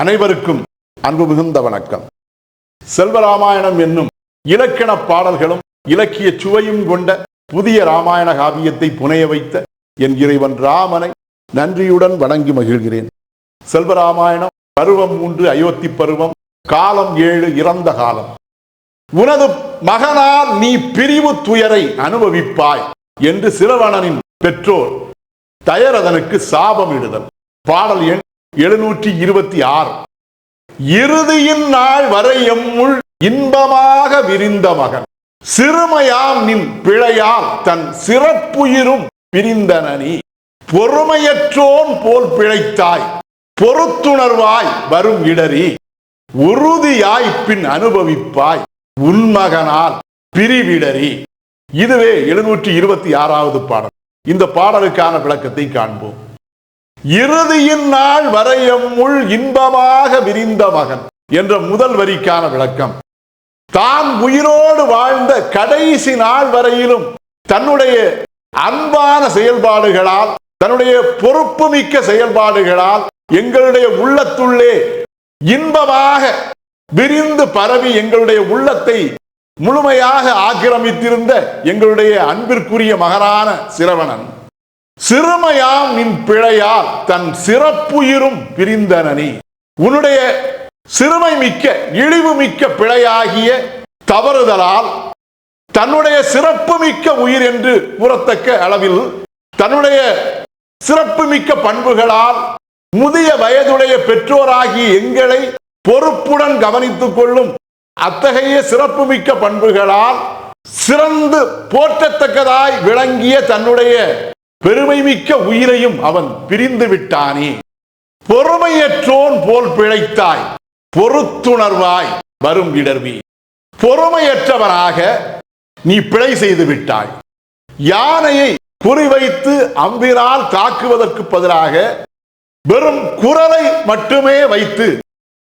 அனைவருக்கும் அன்பு மிகுந்த வணக்கம். செல்வராமாயணம் என்னும் இலக்கண பாடல்களும் இலக்கிய சுவையும் கொண்ட புதிய ராமாயண காவியத்தை புனைய வைத்த என் இறைவன் ராமனை நன்றியுடன் வணங்கி மகிழ்கிறேன். செல்வராமாயணம் பருவம் மூன்று அயோத்தி பருவம் காலம் ஏழு இறந்த காலம். உனது மகனால் நீ பிரிவு துயரை அனுபவிப்பாய் என்று சிரவணனின் பெற்றோர் தயரதனுக்கு சாபமிடுதல். பாடல் எண் எழுநூற்றி இருபத்தி ஆறு. இறுதியின் நாள் வரை எம்முள் இன்பமாக விரிந்த மகன். சிறுமையாம் நின் பிழையால் தன் சிறப்புயிரும் பிரிந்தனனி பொறுமையற்றோன் போல் பிழைத்தாய் பொறுத்துணர்வாய் வரும் இடறி. உறுதியாய் பின் அனுபவிப்பாய் உன்மகனால் பிரிவிடறி. இதுவே எழுநூற்றி இருபத்தி ஆறாவது பாடல். இந்த பாடலுக்கான விளக்கத்தை காண்போம். இறுதியின் நாள் வரையம் முள் இன்பமாக விரிந்த மகன் என்ற முதல் வரிக்கான விளக்கம். தான் உயிரோடு வாழ்ந்த கடைசி நாள் வரையிலும் தன்னுடைய அன்பான செயல்பாடுகளால் தன்னுடைய பொறுப்புமிக்க செயல்பாடுகளால் எங்களுடைய உள்ளத்துள்ளே இன்பமாக விரிந்து பரவி எங்களுடைய உள்ளத்தை முழுமையாக ஆக்கிரமித்திருந்த எங்களுடைய அன்பிற்குரிய மகனான சிரவணன் சிறுமையாம் நின் பிழையால் தன் சிறப்புயிரும் பிரிந்தனனி உன்னுடைய சிறுமை மிக்க இழிவு மிக்க பிழையாகிய தவறுதலால் தன்னுடைய சிறப்பு மிக்க உயிர் என்று கூறத்தக்க அளவில் தன்னுடைய சிறப்பு மிக்க பண்புகளால் முதிய வயதுடைய பெற்றோராகிய எங்களை பொறுப்புடன் கவனித்துக் கொள்ளும் அத்தகைய சிறப்புமிக்க பண்புகளால் சிறந்து போற்றத்தக்கதாய் விளங்கிய தன்னுடைய பெருமை மிக்க உயிரையும் அவன் பிரிந்து விட்டானே. பொறுமையற்றோன் போல் பிழைத்தாய் பொறுத்துணர்வாய் வரும் இடர்வி. பொறுமையற்றவராக நீ பிழை செய்து விட்டாய். யானையை குறிவைத்து அம்பினால் தாக்குவதற்கு பதிலாக வெறும் குரலை மட்டுமே வைத்து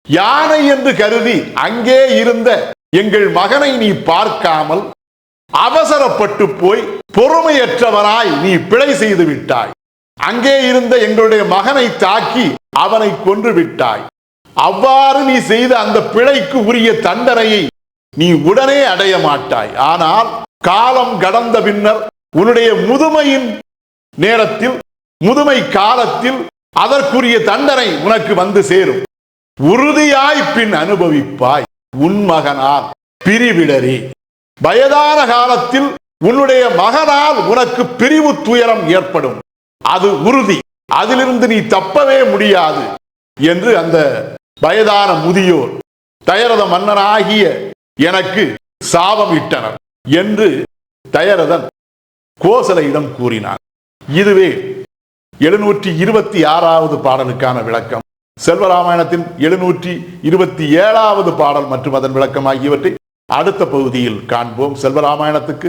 யானை என்று கருதி அங்கே இருந்த எங்கள் மகனை நீ பார்க்காமல் அவசரப்பட்டு போய் பொறுமையற்றவராய் நீ பிழை செய்து விட்டாய். அங்கே இருந்த எங்களுடைய மகனை தாக்கி அவனை கொன்று விட்டாய். அவ்வாறு நீ செய்த அந்த பிழைக்கு உரிய தண்டனையை நீ உடனே அடைய மாட்டாய். ஆனால் காலம் கடந்த பின்னர் உன்னுடைய முதுமையின் நேரத்தில் முதுமை காலத்தில் அதற்குரிய தண்டனை உனக்கு வந்து சேரும். உறுதியாய் பின் அனுபவிப்பாய். உன் மகனால் பிரிவிடரி. வயதான காலத்தில் உன்னுடைய மகனால் உனக்கு பிரிவு துயரம் ஏற்படும். அது உறுதி. அதிலிருந்து நீ தப்பவே முடியாது என்று அந்த வயதான முதியோர் தயரத மன்னனாகிய எனக்கு சாபம் இட்டனர் என்று தயரதன் கோசலையிடம் கூறினார் இதுவே எழுநூற்றி இருபத்தி ஆறாவது பாடலுக்கான விளக்கம். செல்வராமாயணத்தின் எழுநூற்றி இருபத்தி ஏழாவது பாடல் மற்றும் அதன் விளக்கம் ஆகியவற்றை அடுத்த பகுதியில் காண்போம். செல்வராமாயணத்துக்கு